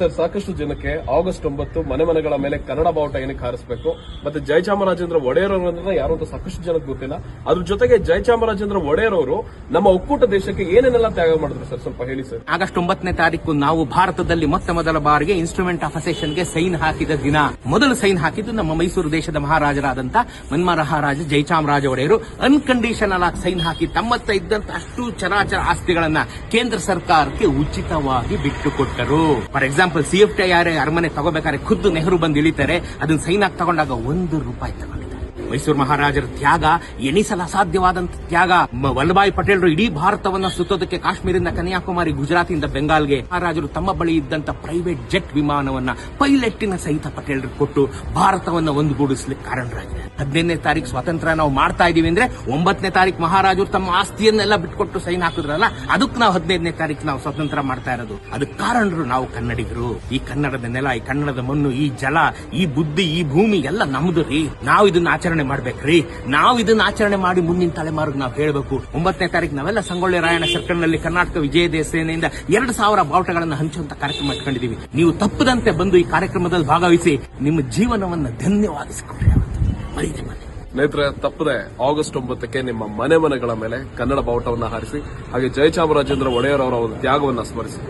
Sir ಸಾಕಷ್ಟು ಜನಕ್ಕೆ August ಒಂಬತ್ತು ಮನೆ ಮನೆಗಳ ಮೇಲೆ ಕನ್ನಡ ಬಾವುಟ ಏನಕ್ಕೆ ಹಾರಿಸಬೇಕು? ಮತ್ತೆ ಜಯಚಾಮರಾಜೇಂದ್ರ ಒಡೆಯರ್ ಯಾರು ಅಂತ ಸಾಕಷ್ಟು ಜನಕ್ಕೆ ಗೊತ್ತಿಲ್ಲ. ಅದ್ರ ಜೊತೆಗೆ ಜಯಚಾಮರಾಜೇಂದ್ರ ಒಡೆಯರ್ ಅವರು ನಮ್ಮ ಒಕ್ಕೂಟ ದೇಶಕ್ಕೆ ಏನೇನೆಲ್ಲ ತ್ಯಾಗ ಮಾಡಿದ್ರು ಸರ್? ಸ್ವಲ್ಪ ಹೇಳಿ ಸರ್. ಆಗಸ್ಟ್ ಒಂಬತ್ತನೇ ತಾರೀಕು ನಾವು ಭಾರತದಲ್ಲಿ ಮೊತ್ತ ಮೊದಲ ಬಾರಿಗೆ ಇನ್ಸ್ಟ್ರೂಮೆಂಟ್ ಆಫ್ ಅಸೆಷನ್ಗೆ ಸೈನ್ ಹಾಕಿದ ದಿನ. ಮೊದಲು ಸೈನ್ ಹಾಕಿದ್ದು ನಮ್ಮ ಮೈಸೂರು ದೇಶದ ಮಹಾರಾಜರಾದಂತ ಮನ್ಮಹಾರಾಜ ಜಯಚಾಮರಾಜ ಒಡೆಯರು. ಅನ್ಕಂಡೀಷನಲ್ ಆಗಿ ಸೈನ್ ಹಾಕಿ ತಮ್ಮತ್ತ ಇದ್ದಂತ ಅಷ್ಟು ಚರಾಚರ ಆಸ್ತಿಗಳನ್ನ ಕೇಂದ್ರ ಸರ್ಕಾರಕ್ಕೆ ಉಚಿತವಾಗಿ ಬಿಟ್ಟುಕೊಟ್ಟರು for example C F T R ಅರಮನೆ ತಗೋಬೇಕಾದ್ರೆ ಖುದ್ದು ನೆಹರು ಬಂದು ಇಳಿತಾರೆ, ಅದನ್ನ ಸೈನ್ ಆಗಿ ತಗೊಂಡಾಗ ಒಂದು ರೂಪಾಯಿ ತಗೊಂಡಿದ್ದಾರೆ. ಮೈಸೂರು ಮಹಾರಾಜರ ತ್ಯಾಗ ಎಣಿಸಲು ಅಸಾಧ್ಯವಾದಂತ ತ್ಯಾಗ. ವಲ್ಲಭಾಯಿ ಪಟೇಲರು ಇಡೀ ಭಾರತವನ್ನ ಸುತ್ತೋದಕ್ಕೆ ಕಾಶ್ಮೀರಿಂದ ಕನ್ಯಾಕುಮಾರಿ ಗುಜರಾತಿಂದ ಬೆಂಗಾಲ್ಗೆ ಮಹಾರಾಜರು ತಮ್ಮ ಬಳಿ ಇದ್ದಂತ ಪ್ರೈವೇಟ್ ಜೆಟ್ ವಿಮಾನವನ್ನ ಪೈಲಟ್ಟಿನ ಸಹಿತ ಪಟೇಲರು ಕೊಟ್ಟು ಭಾರತವನ್ನ ಒಂದುಗೂಡಿಸಲಿಕ್ಕೆ ಕಾರಣರಾಗಿದೆ. ಹದಿನೈದನೇ ತಾರೀಕು ಸ್ವಾತಂತ್ರ್ಯ ನಾವು ಮಾಡ್ತಾ ಇದೀವಿ ಅಂದ್ರೆ ಒಂಬತ್ತನೇ ತಾರೀಕು ಮಹಾರಾಜರು ತಮ್ಮ ಆಸ್ತಿಯನ್ನೆಲ್ಲ ಬಿಟ್ಕೊಟ್ಟು ಸೈನ್ ಹಾಕಿದ್ರಲ್ಲ, ಅದಕ್ಕೆ ನಾವು ಹದಿನೈದನೇ ತಾರೀಕು ನಾವು ಸ್ವಾತಂತ್ರ್ಯ ಮಾಡ್ತಾ ಇರೋದು. ಅದಕ್ಕೆ ಕಾರಣರು ನಾವು ಕನ್ನಡಿಗರು. ಈ ಕನ್ನಡದ ನೆಲ, ಈ ಕನ್ನಡದ ಮಣ್ಣು, ಈ ಜಲ, ಈ ಬುದ್ಧಿ, ಈ ಭೂಮಿ ಎಲ್ಲ ನಮ್ದು ರೀ. ನಾವು ಇದನ್ನ ಆಚರಣೆ ಮಾಡ್ಬೇಕ್ರಿ. ನಾವು ಇದನ್ನ ಆಚರಣೆ ಮಾಡಿ ಮುಂದಿನ ತಲೆಮಾರಿಗೆ ನಾವು ಹೇಳಬೇಕು. ಒಂಬತ್ತನೇ ತಾರೀಕು ನಾವೆಲ್ಲ ಸಂಗೊಳ್ಳಿ ರಾಯಣ್ಣ ಸರ್ಕಲ್ನಲ್ಲಿ ಕರ್ನಾಟಕ ವಿಜಯ ಸೇನೆಯಿಂದ ಎರಡು ಸಾವಿರ ಬಾವುಟಗಳನ್ನು ಹಂಚುವಂತ ಕಾರ್ಯಕ್ರಮ ಇಟ್ಕೊಂಡಿದೀವಿ. ನೀವು ತಪ್ಪದಂತೆ ಬಂದು ಈ ಕಾರ್ಯಕ್ರಮದಲ್ಲಿ ಭಾಗವಹಿಸಿ ನಿಮ್ಮ ಜೀವನವನ್ನ ಧನ್ಯವಾಗಿಸಿಕೊಡ್ರಿ ಬನ್ನಿ ಸ್ನೇಹಿತರೆ, ತಪ್ಪದೆ ಆಗಸ್ಟ್ ಒಂಬತ್ತಕ್ಕೆ ನಿಮ್ಮ ಮನೆ ಮನೆಗಳ ಮೇಲೆ ಕನ್ನಡ ಬಾವುಟವನ್ನು ಹಾರಿಸಿ, ಹಾಗೆ ಜಯಚಾಮರಾಜೇಂದ್ರ ಒಡೆಯರ್ ಅವರ ಒಂದು ತ್ಯಾಗವನ್ನ ಸ್ಮರಿಸಿ.